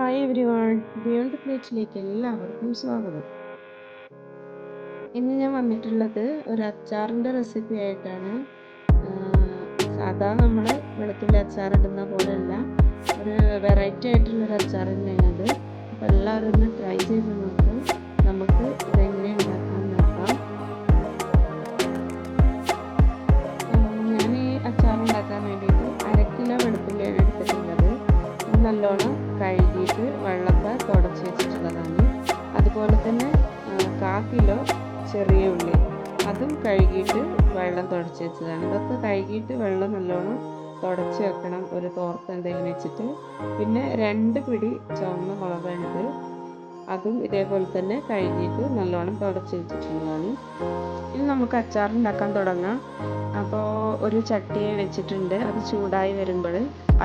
Hi every one beyond പ്ലേറ്റിലേക്ക് എല്ലാവർക്കും സ്വാഗതം. ഇന്ന് ഞാൻ വന്നിട്ടുള്ളത് ഒരു അച്ചാറിന്റെ റെസിപ്പി ആയിട്ടാണ്. സാധാ നമ്മൾ വെളുത്തുള്ളി അച്ചാർ ഇടുന്ന പോലെയല്ല. ഒരു വെറൈറ്റി ആയിട്ടുള്ളൊരു അച്ചാർ തന്നെയാണത് അപ്പോൾ എല്ലാവരും ഒന്ന് ട്രൈ ചെയ്ത് നോക്കും. നമുക്ക് ഇതെങ്ങനെ തുടച്ച് വെച്ചതാണ് ഇതൊക്കെ കഴുകിയിട്ട് വെള്ളം നല്ലോണം തുടച്ച് വെക്കണം. ഒരു തോർത്ത് എന്തെങ്കിലും വെച്ചിട്ട്. പിന്നെ രണ്ട് പിടി ചുവന്ന മുളകുണ്ട് അതും ഇതേപോലെ തന്നെ കഴുകിയിട്ട് നല്ലോണം തുടച്ച് വെച്ചിട്ടുള്ളതാണ്. ഇനി നമുക്ക് അച്ചാർ ഉണ്ടാക്കാൻ തുടങ്ങാം. അപ്പോൾ ഒരു ചട്ടി വെച്ചിട്ടുണ്ട്. അത് ചൂടായി വരുമ്പോൾ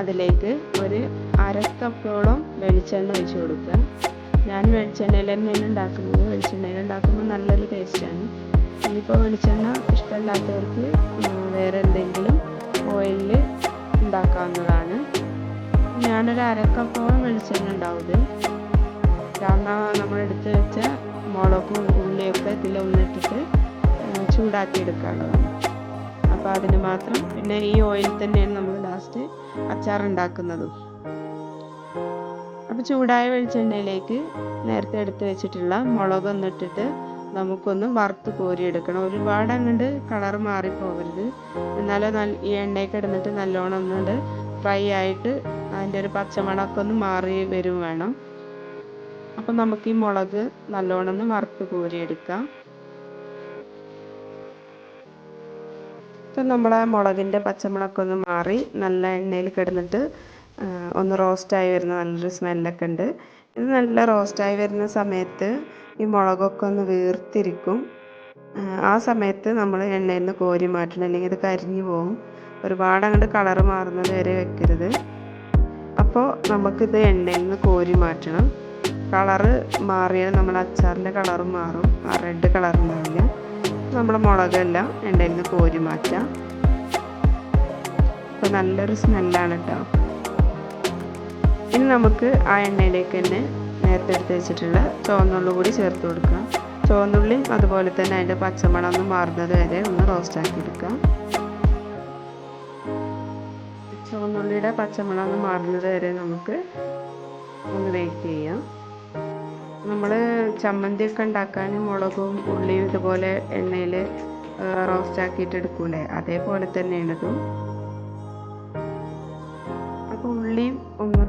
അതിലേക്ക് ഒരു അരക്കപ്പോളം കപ്പോളം വെളിച്ചെണ്ണ ഒഴിച്ച് കൊടുക്കുക. ഞാൻ വെളിച്ചെണ്ണയിൽ തന്നെയാണ് ഉണ്ടാക്കുന്നത്. വെളിച്ചെണ്ണയിൽ ഉണ്ടാക്കുമ്പോൾ നല്ലൊരു ടേസ്റ്റാണ് ഇനിയിപ്പോൾ വെളിച്ചെണ്ണ ഇഷ്ടമല്ലാത്തവർക്ക് വേറെ എന്തെങ്കിലും ഓയിലിൽ ഉണ്ടാക്കാവുന്നതാണ്. ഞാനൊരു അര കപ്പോളം വെളിച്ചെണ്ണ ഉണ്ടാവും കാരണം നമ്മൾ എടുത്ത് വെച്ച മുളകും ഉള്ളിയൊക്കെ ഇതിൽ ഒന്നിട്ടിട്ട് ചൂടാക്കി എടുക്കാനുള്ളതാണ് അപ്പോൾ അതിന് മാത്രം പിന്നെ ഈ ഓയിൽ തന്നെയാണ് നമ്മൾ ലാസ്റ്റ് അച്ചാർ ഉണ്ടാക്കുന്നതും. അപ്പോൾ ചൂടായ വെളിച്ചെണ്ണയിലേക്ക് നേരത്തെ എടുത്ത് വെച്ചിട്ടുള്ള മുളകൊന്നിട്ടിട്ട് നമുക്കൊന്ന് വറുത്ത് കോരിയെടുക്കണം. ഒരുപാട് അങ്ങോട്ട് കളർ മാറിപ്പോകരുത്. എന്നാലും നല്ല ഈ എണ്ണയൊക്കെ ഇടുന്നിട്ട് നല്ലോണം ഒന്നുകൊണ്ട് ഫ്രൈ ആയിട്ട് അതിന്റെ ഒരു പച്ചമണമൊക്കെ ഒന്ന് മാറി വരും വേണം. അപ്പം നമുക്ക് ഈ മുളക് നല്ലോണം ഒന്ന് വറുത്ത് കോരിയെടുക്കാം. ഇപ്പം നമ്മളെ മുളകിന്റെ പച്ചമുളകൊക്കെ ഒന്ന് മാറി നല്ല എണ്ണയിൽ കിടന്നിട്ട് ഒന്ന് റോസ്റ്റായി വരുന്ന നല്ലൊരു സ്മെല്ലൊക്കെ ഉണ്ട്. ഇത് നല്ല റോസ്റ്റായി വരുന്ന സമയത്ത് ഈ മുളകൊക്കെ ഒന്ന് വീർത്തിരിക്കും. ആ സമയത്ത് നമ്മൾ എണ്ണയിൽ നിന്ന് കോരി മാറ്റണം. അല്ലെങ്കിൽ ഇത് കരിഞ്ഞു പോകും ഒരുപാട് അങ്ങോട്ട് കളറ് മാറുന്നത് വരെ വെക്കരുത്. അപ്പോൾ നമുക്കിത് എണ്ണയിൽ നിന്ന് കോരി മാറ്റണം. കളറ് മാറിയാൽ നമ്മൾ അച്ചാറിന്റെ കളറും മാറും. ആ റെഡ് കളർ ഉണ്ടാവില്ല. നമ്മുടെ മുളകെല്ലാം എണ്ണയിൽ നിന്ന് കോരി മാറ്റാം. അപ്പോൾ നല്ലൊരു സ്മെല്ലാണ് കേട്ടോ ഇനി നമുക്ക് ആ എണ്ണയിലേക്ക് തന്നെ നേരത്തെ എടുത്ത് വെച്ചിട്ടുള്ള ചുവന്നുള്ളി കൂടി ചേർത്ത് കൊടുക്കാം. ചുവന്നുള്ളി അതുപോലെ തന്നെ അതിന്റെ പച്ചമണം ഒന്ന് മാറുന്നത് വരെ ഒന്ന് റോസ്റ്റ് ആക്കി എടുക്കാം. ചുവന്നുള്ളിയുടെ പച്ചമണം ഒന്ന് മാറുന്നത് വരെ നമുക്ക് ഒന്ന് വെയിറ്റ് ചെയ്യാം. നമ്മൾ ചമ്മന്തിയൊക്കെ ഉണ്ടാക്കാൻ മുളകും ഉള്ളിയും ഇതുപോലെ എണ്ണയിൽ റോസ്റ്റ് ആക്കിയിട്ട് എടുക്കൂലേ അതേപോലെ തന്നെയാണിതും.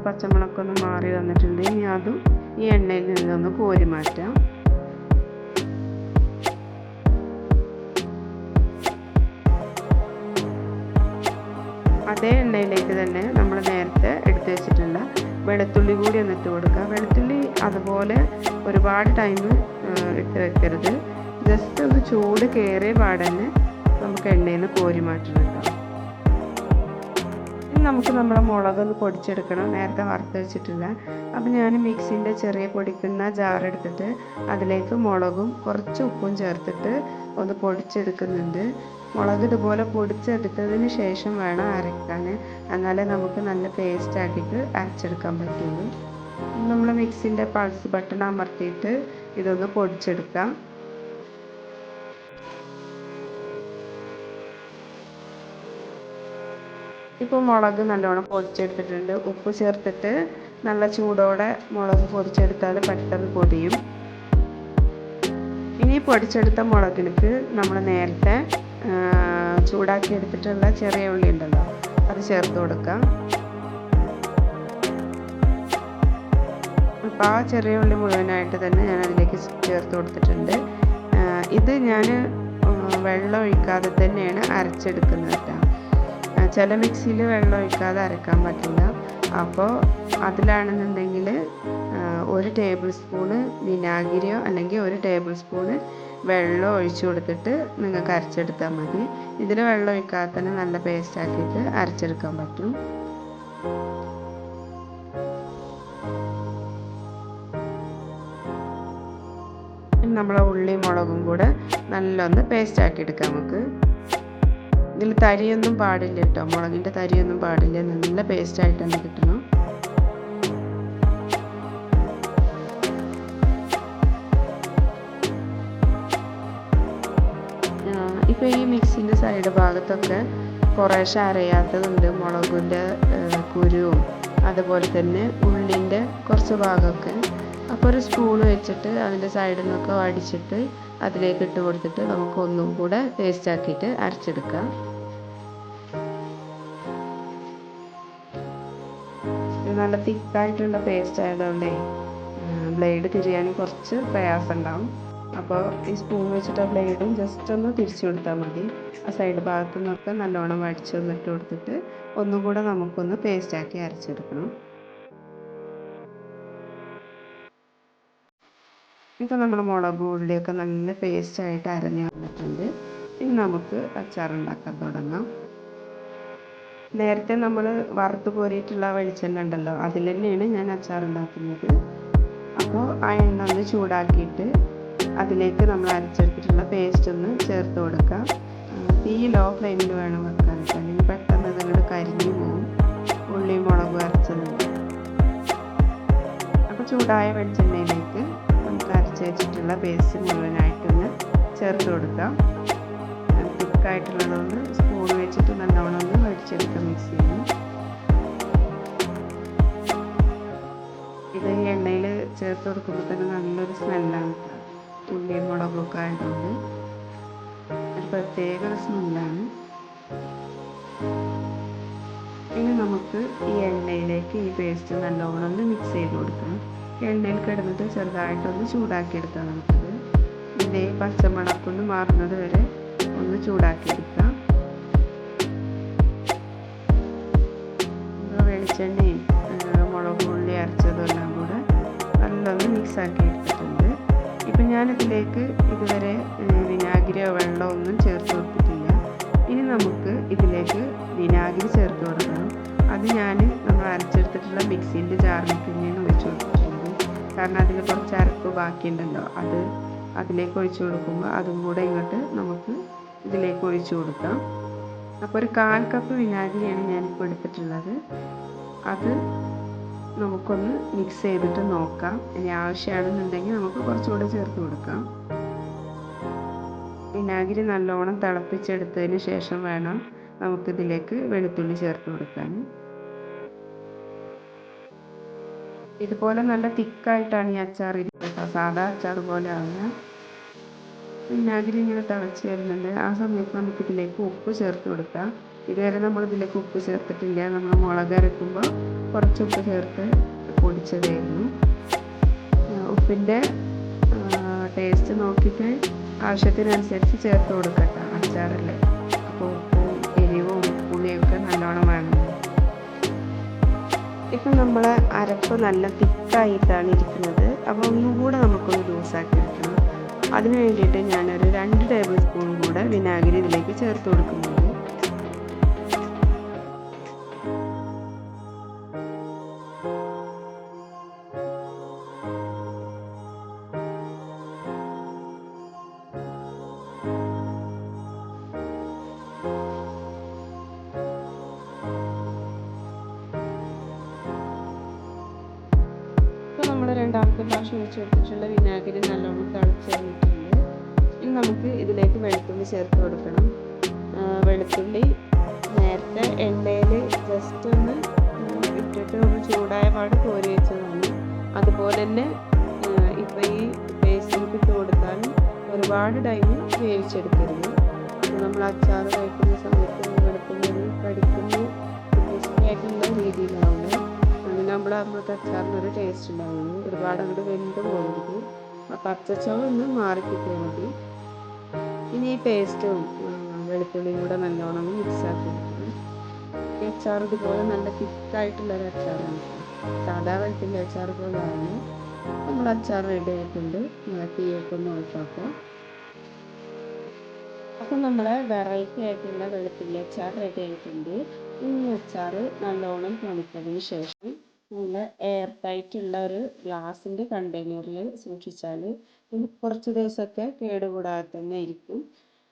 പച്ചമുളകൊക്കെ ഒന്ന് മാറി വന്നിട്ടുണ്ട്. ഇനി അതും ഈ എണ്ണയിൽ നിന്നൊന്ന് കോരി മാറ്റാം. അതേ എണ്ണയിലേക്ക് തന്നെ നമ്മൾ നേരത്തെ എടുത്തു വെച്ചിട്ടുള്ള വെളുത്തുള്ളി കൂടി ഒന്ന് ഇട്ട് കൊടുക്കുക. വെളുത്തുള്ളി അതുപോലെ ഒരുപാട് ടൈം ഇട്ട് വെക്കരുത്. ജസ്റ്റ് ഒന്ന് ചൂട് കയറിയ പാടന്നെ നമുക്ക് എണ്ണയിൽ നിന്ന് കോരി മാറ്റണം നമുക്ക് നമ്മളെ മുളകൊന്ന് പൊടിച്ചെടുക്കണം. നേരത്തെ വറുത്ത് വെച്ചിട്ടില്ല. അപ്പം ഞാൻ മിക്സിന്റെ ചെറിയ പൊടിക്കുന്ന ജാറെടുത്തിട്ട് അതിലേക്ക് മുളകും കുറച്ച് ഉപ്പും ചേർത്തിട്ട് ഒന്ന് പൊടിച്ചെടുക്കുന്നുണ്ട്. മുളക് ഇതുപോലെ പൊടിച്ചെടുത്തതിന് ശേഷം വേണം അരക്കാൻ എന്നാലേ നമുക്ക് നല്ല പേസ്റ്റ് ആക്കിയിട്ട് അരച്ചെടുക്കാൻ പറ്റുള്ളൂ. നമ്മൾ മിക്സിന്റെ പൾസ് ബട്ടൺ അമർത്തിയിട്ട് ഇതൊന്ന് പൊടിച്ചെടുക്കാം. ഇപ്പോൾ മുളക് നല്ലോണം പൊടിച്ചെടുത്തിട്ടുണ്ട് ഉപ്പ് ചേർത്തിട്ട് നല്ല ചൂടോടെ മുളക് പൊടിച്ചെടുത്താൽ പെട്ടെന്ന് പൊടിയും ഇനി പൊടിച്ചെടുത്ത മുളകിലേക്ക് നമ്മൾ നേരത്തെ ചൂടാക്കി എടുത്തിട്ടുള്ള ചെറിയ ഉള്ളി ഉണ്ടല്ലോ അത് ചേർത്ത് കൊടുക്കാം. അപ്പോൾ ആ ചെറിയ ഉള്ളി മുഴുവനായിട്ട് തന്നെ ഞാൻ അതിലേക്ക് ചേർത്ത് കൊടുത്തിട്ടുണ്ട്. ഇത് ഞാൻ വെള്ളം ഒഴിക്കാതെ തന്നെയാണ് അരച്ചെടുക്കുന്നത് കേട്ടോ. ചില മിക്സിയിൽ വെള്ളം ഒഴിക്കാതെ അരക്കാൻ പറ്റില്ല. അപ്പോൾ അതിലാണെന്നുണ്ടെങ്കിൽ ഒരു ടേബിൾ സ്പൂണ് വിനാഗിരിയോ അല്ലെങ്കിൽ ഒരു ടേബിൾ സ്പൂണ് വെള്ളം ഒഴിച്ചു കൊടുത്തിട്ട് നിങ്ങൾക്ക് അരച്ചെടുത്താൽ മതി. ഇതിൽ വെള്ളം ഒഴിക്കാതെ തന്നെ നല്ല പേസ്റ്റ് ആക്കിയിട്ട് അരച്ചെടുക്കാൻ പറ്റും. നമ്മളെ ഉള്ളി മുളകും കൂടെ നല്ലൊന്ന് പേസ്റ്റ് ആക്കി എടുക്കാം നമുക്ക്. ഇതിൽ തരിയൊന്നും പാടില്ല കേട്ടോ. മുളകിന്റെ തരിയൊന്നും പാടില്ല. നല്ല പേസ്റ്റായിട്ടാണ് കിട്ടണം ഇപ്പോൾ ഈ മിക്സിന്റെ സൈഡ് ഭാഗത്തൊക്കെ കുറേശ്ശെ അരയാത്തതുണ്ട്. മുളകിന്റെ കുരുവും അതുപോലെ തന്നെ ഉള്ളിന്റെ കുറച്ച് ഭാഗമൊക്കെ. അപ്പോൾ ഒരു സ്പൂൺ വെച്ചിട്ട് അതിന്റെ സൈഡിൽ നിന്നൊക്കെ അടിച്ചിട്ട് അതിലേക്ക് ഇട്ട് കൊടുത്തിട്ട് നമുക്ക് ഒന്നും കൂടെ പേസ്റ്റ് ആക്കിയിട്ട് അരച്ചെടുക്കാം. നല്ല തിക്കായിട്ടുള്ള പേസ്റ്റ് ആയതുകൊണ്ടേ ബ്ലേഡ് തിരിയാൻ കുറച്ച് പ്രയാസം ഉണ്ടാവും അപ്പോൾ ഈ സ്പൂൺ വെച്ചിട്ട് ആ ബ്ലേഡും ജസ്റ്റ് ഒന്ന് തിരിച്ചു കൊടുത്താൽ മതി. ആ സൈഡ് ഭാഗത്തു നിന്നൊക്കെ നല്ലോണം വടിച്ചൊന്നിട്ട് കൊടുത്തിട്ട് ഒന്നും കൂടെ നമുക്കൊന്ന് പേസ്റ്റാക്കി അരച്ചെടുക്കണം. ഇപ്പോൾ നമ്മൾ മുളക് ഉള്ളിയൊക്കെ നല്ല പേസ്റ്റായിട്ട് അരഞ്ഞു വന്നിട്ടുണ്ട്. ഇനി നമുക്ക് അച്ചാർ ഉണ്ടാക്കാൻ തുടങ്ങാം. നേരത്തെ നമ്മൾ വറുത്ത് കോരിയിട്ടുള്ള വെളിച്ചെണ്ണ ഉണ്ടല്ലോ അതിൽ തന്നെയാണ് ഞാൻ അച്ചാർ ഉണ്ടാക്കുന്നത്. അപ്പോൾ ആ എണ്ണ ഒന്ന് ചൂടാക്കിയിട്ട് അതിലേക്ക് നമ്മൾ അരച്ചെടുത്തിട്ടുള്ള പേസ്റ്റ് ഒന്ന് ചേർത്ത് കൊടുക്കാം. തീ ലോ ഫ്ലെയിമിൽ വേണം വെക്കാൻ അല്ലെങ്കിൽ പെട്ടെന്ന് നിങ്ങൾ കരിഞ്ഞു പോകും ഉള്ളിയും മുളകും അരച്ചത്. അപ്പോൾ ചൂടായ വെളിച്ചെണ്ണയിലേക്ക് അരച്ച് വെച്ചിട്ടുള്ള പേസ്റ്റ് മുഴുവനായിട്ടൊന്ന് ചേർത്ത് കൊടുക്കാം. തിക്കായിട്ടുള്ളതുകൊണ്ട് സ്പൂൺ വെച്ചിട്ട് നല്ലവണ്ണം ഒന്ന് വടിച്ചെടുക്കാം മിക്സ് ചെയ്യണം ഇത് ഈ എണ്ണയിൽ ചേർത്ത് കൊടുക്കുമ്പോൾ തന്നെ നല്ലൊരു സ്മെല്ലാണ് ഉള്ളിയും മുളകൊക്കെ ആയതുകൊണ്ട് ഒരു പ്രത്യേക സ്മെല്ലാണ് ഇനി നമുക്ക് ഈ എണ്ണയിലേക്ക് ഈ പേസ്റ്റ് നല്ലോണം ഒന്ന് മിക്സ് ചെയ്ത് കൊടുക്കണം എണ്ണയിൽ കിടന്നിട്ട് ചെറുതായിട്ടൊന്ന് ചൂടാക്കിയെടുക്കാം നമുക്കത്. ഈ പച്ചമണക്കൊന്ന് മാറുന്നത് വരെ ഒന്ന് ചൂടാക്കിയെടുക്കാം. വെളിച്ചെണ്ണയും മുളക് ഉള്ളി അരച്ചതെല്ലാം കൂടെ നല്ലൊന്ന് മിക്സാക്കി എടുത്തിട്ടുണ്ട് ഇപ്പം ഞാനിതിലേക്ക് ഇതുവരെ വിനാഗിരിയോ വെള്ളമോ ഒന്നും ചേർത്ത് കൊടുത്തിട്ടില്ല. ഇനി നമുക്ക് ഇതിലേക്ക് വിനാഗിരി ചേർത്ത് കൊടുക്കണം. അത് ഞാൻ നമ്മൾ അരച്ചെടുത്തിട്ടുള്ള മിക്സിന്റെ ജാറിലേക്ക് തന്നെയാണ് ഒഴിച്ചു കൊടുത്തിട്ടുണ്ട് കാരണം അതിൽ കുറച്ച് അരപ്പ് ബാക്കിയുണ്ടല്ലോ. അത് അതിലേക്ക് ഒഴിച്ചു കൊടുക്കുമ്പോൾ അതും കൂടെ ഇങ്ങോട്ട് നമുക്ക് ഇതിലേക്ക് ഒഴിച്ചു കൊടുക്കാം. അപ്പോൾ ഒരു കാൽ കപ്പ് വിനാഗിരിയാണ് ഞാനിപ്പോൾ എടുത്തിട്ടുള്ളത്. അത് നമുക്കൊന്ന് മിക്സ് ചെയ്തിട്ട് നോക്കാം. ഇനി ആവശ്യമാണെന്നുണ്ടെങ്കിൽ നമുക്ക് കുറച്ചുകൂടെ ചേർത്ത് കൊടുക്കാം. വിനാഗിരി നല്ലോണം തിളപ്പിച്ചെടുത്തതിന് ശേഷം വേണം നമുക്കിതിലേക്ക് വെളുത്തുള്ളി ചേർത്ത് കൊടുക്കാൻ. ഇതുപോലെ നല്ല തിക്കായിട്ടാണ് ഈ അച്ചാർ ഇരിക്കുന്നത്. സാധാ അച്ചാർ പോലെ ആവുക വിനാഗിരി ഇങ്ങനെ തിളച്ച് വരുന്നുണ്ട്. ആ സമയത്ത് നമുക്ക് ഇതിലേക്ക് ഉപ്പ് ചേർത്ത് കൊടുക്കാം. ഇതുവരെ നമ്മൾ ഇതിലേക്ക് ഉപ്പ് ചേർത്തിട്ടില്ല. നമ്മൾ മുളക് അരക്കുമ്പോൾ കുറച്ച് ഉപ്പ് ചേർത്ത് പൊടിച്ചതായിരുന്നു. ഉപ്പിന്റെ ടേസ്റ്റ് നോക്കിയിട്ട് ആവശ്യത്തിനനുസരിച്ച് ചേർത്ത് കൊടുക്കട്ടെ അച്ചാറിൽ. അപ്പോൾ ഇപ്പം നമ്മളെ അരപ്പ് നല്ല തിക്കായിട്ടാണ് ഇരിക്കുന്നത്. അപ്പോൾ ഒന്നും കൂടെ നമുക്കൊന്ന് ലൂസാക്കി എടുക്കണം. അതിന് വേണ്ടിയിട്ട് ഞാനൊരു രണ്ട് ടേബിൾ സ്പൂൺ കൂടെ വിനാഗിരി ഇതിലേക്ക് ചേർത്ത് കൊടുക്കുന്നുണ്ട്. പ്രാവശ്യം ഒഴിച്ച് കൊടുത്തിട്ടുള്ള വിനാഗിരി നല്ലോണം തിളച്ച് വന്നിട്ടുണ്ട് ഇനി നമുക്ക് ഇതിലേക്ക് വെളുത്തുള്ളി ചേർത്ത് കൊടുക്കണം. വെളുത്തുള്ളി നേരത്തെ എണ്ണയിൽ ജസ്റ്റ് ഒന്ന് ഇട്ടിട്ട് ഒന്ന് ചൂടായ പാട് കോരി വെച്ചതാണ്. അതുപോലെ തന്നെ ഇപ്പോൾ ഈ പേസ്റ്റിലേക്ക് ഇട്ട് കൊടുത്താലും ഒരുപാട് ടൈം വേവിച്ചെടുക്കരുത്. നമ്മൾ അച്ചാർ കഴിക്കുന്ന സമയത്ത് വെളുത്തുള്ളി കടിക്കുന്ന ആയിട്ടുള്ള രീതിയിലാവുന്നത് അങ്ങനെയാകുമ്പോഴാകുമ്പോഴത്തെ അച്ചാറിനൊരു ടേസ്റ്റ് ഉണ്ടാവുള്ളൂ. ഒരുപാട് അങ്ങോട്ട് വെന്ത് പോകരുത്. ആ പച്ചച്ചവ ഒന്ന് മാറിക്കിട്ടിയാൽ മതി. ഇനി ഈ പേസ്റ്റും വെളുത്തുള്ളിയും കൂടെ നല്ലോണം മിക്സ് ആക്കി ഈ അച്ചാർ ഇതുപോലെ നല്ല തിക്കായിട്ടുള്ളൊരു അച്ചാറാണ്. സാധാ വെളുത്തുള്ളി അച്ചാർ പോലെയാണ് നമ്മൾ അച്ചാർ റെഡി ആയിട്ടുണ്ട്. തീയൊക്കെ ഒന്ന് ഓഫാക്കാം അപ്പം നമ്മളെ വെറൈറ്റി ആയിട്ടുള്ള വെളുത്തുള്ളി അച്ചാർ റെഡി ആയിട്ടുണ്ട്. ഈ അച്ചാർ നല്ലോണം തണുത്തതിന് ശേഷം നല്ല എയർ ടൈറ്റ് ഉള്ള ഒരു ഗ്ലാസിന്റെ കണ്ടെയ്നറിൽ സൂക്ഷിച്ചാൽ കുറച്ച് ദിവസമൊക്കെ കേടുകൂടാതെ തന്നെ ഇരിക്കും.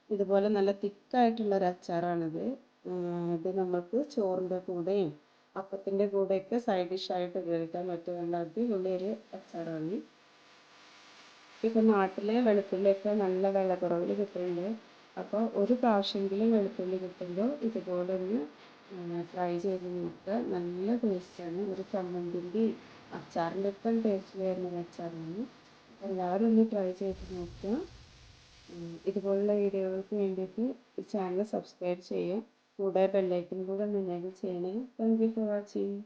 ഇതുപോലെ നല്ല തിക്കായിട്ടുള്ള ഒരു അച്ചാറാണിത്. ഇത് നമുക്ക് ചോറിന്റെ കൂടെയും അപ്പത്തിന്റെ കൂടെയൊക്കെ സൈഡ് ഡിഷായിട്ട് ഉപയോഗിക്കാൻ പറ്റുന്ന അടിപൊളി ഒരു അച്ചാറാണ്. ഇപ്പം നാട്ടിലെ വെളുത്തുള്ളിയൊക്കെ നല്ല വില കിട്ടുന്നുണ്ട്. അപ്പോൾ ഒരു പ്രാവശ്യമെങ്കിലും വെളുത്തുള്ളി കിട്ടുമ്പോൾ ഇതുപോലെ ഒന്ന് ഫ്രൈ ചെയ്ത് നോക്കുക നല്ല ടേസ്റ്റാണ് ഒരു ചമ്മന്തിന്റെ അച്ചാറിന്റെ ഒപ്പം ടേസ്റ്റ് വരുന്ന അച്ചാറാണ്. എല്ലാവരും ഒന്ന് ട്രൈ ചെയ്ത് നോക്കുക. ഇതുപോലുള്ള വീഡിയോകൾക്ക് വേണ്ടിയിട്ട് ചാനൽ സബ്സ്ക്രൈബ് ചെയ്യുക. കൂടെ ബെല്ലൈക്കൻ കൂടെ ഒന്ന് എനേബിൾ ചെയ്യണേ. Thank you for watching